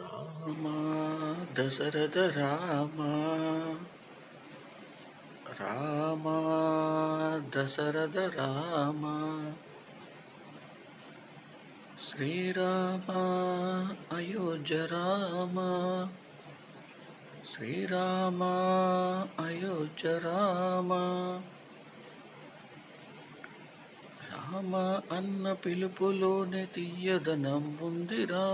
रामा दशरथ रामा रामा दशरथ रामा श्रीरामा జ రామ రామ శ్రీరామ అయోధ్య రామ రామ అన్న పిలుపులోని తీయదనం ఉందిరా.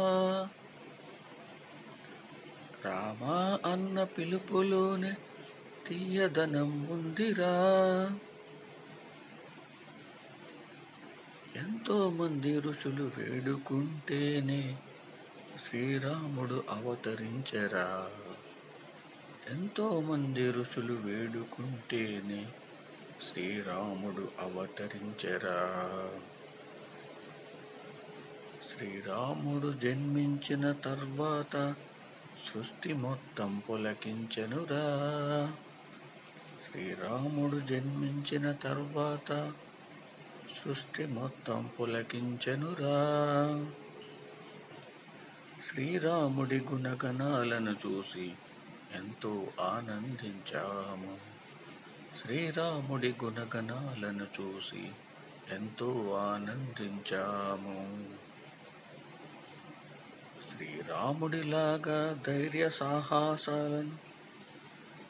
రామ అన్న పిలుపులోనే తీయదనం ఉందిరా. ఎంతో మంది ఋషులు వేడుకుంటేనే శ్రీరాముడు అవతరించరా. ఎంతోమంది ఋషులు వేడుకుంటేనే శ్రీరాముడు అవతరించరా. శ్రీరాముడు జన్మించిన తర్వాత సృష్టి మొత్తం పులకించెనురా. శ్రీరాముడు జన్మించిన తర్వాత సృష్టి మొత్తం పులకించెనురా. శ్రీరాముడి గుణగణాలను చూసి ఎంతో ఆనందించాము. శ్రీరాముడి గుణగణాలను చూసి ఎంతో ఆనందించాము. శ్రీరాముడిలాగా ధైర్య సాహసాలను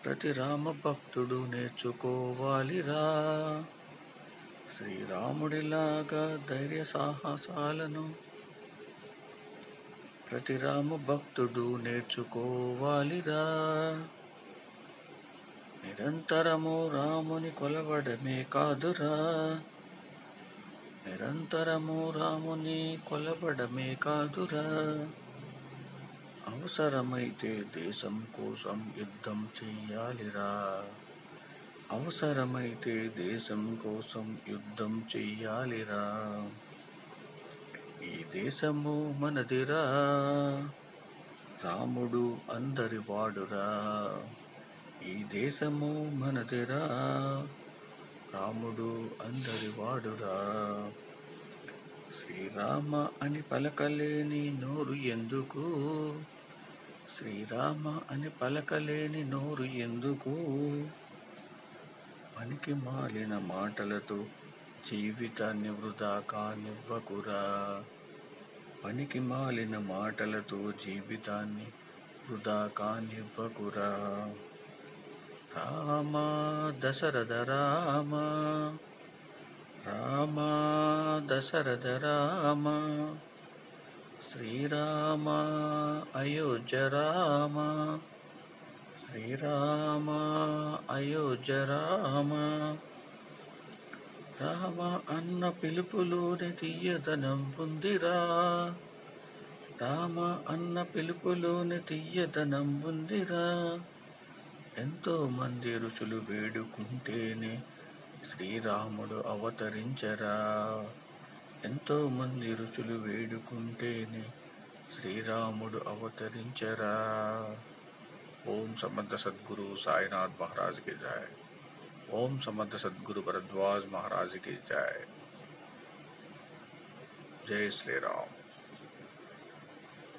ప్రతి రామ భక్తుడు నేర్చుకోవాలిరా. శ్రీరాముడిలాగా ధైర్య సాహసాలను ప్రతి రామ భక్తుడు నేర్చుకోవాలిరా. నిరంతరము రాముని కొలవడమే కాదురా. నిరంతరము రాముని కొలవడమే కాదురా. అవసరమైతే దేశం కోసం యుద్ధం చెయ్యాలిరా. అవసరమైతే దేశం కోసం యుద్ధం చెయ్యాలిరా. ఈ దేశము మనదిరా. రాముడు అందరి వాడురా. ఈ దేశము మనదిరా. రాముడు అందరి వాడురా. శ్రీరామ అని పలకలేని నోరు ఎందుకు? శ్రీరామ అని పలకలేని నోరు ఎందుకు? పనికి మాలిన మాటలతో జీవితాన్ని వృధా కానివ్వకురా. పనికి మాలిన మాటలతో జీవితాన్ని వృధా కానివ్వకురా. రామ దశరథ రామ. రామ దశరథ రామ. శ్రీరామ అయోధ్య రామ. శ్రీరామ అయోధ్య రామ. రామా అన్న పిలుపులోని తీయదనం ఉందిరా. రామ అన్న పిలుపులోని తీయదనం ఉందిరా. ఎంతో మంది ఋషులు వేడుకుంటేనే శ్రీరాముడు అవతరించరా. ఎంతో మంది ఋషులు వేడుకుంటేనే శ్రీరాముడు అవతరించరా. ఓం సమర్థ సద్గురు సాయినాథ్ మహారాజ్కి జాయ్ ओम समर्थ सदगुरु भरद्वाज महाराज की जय। जय श्री राम।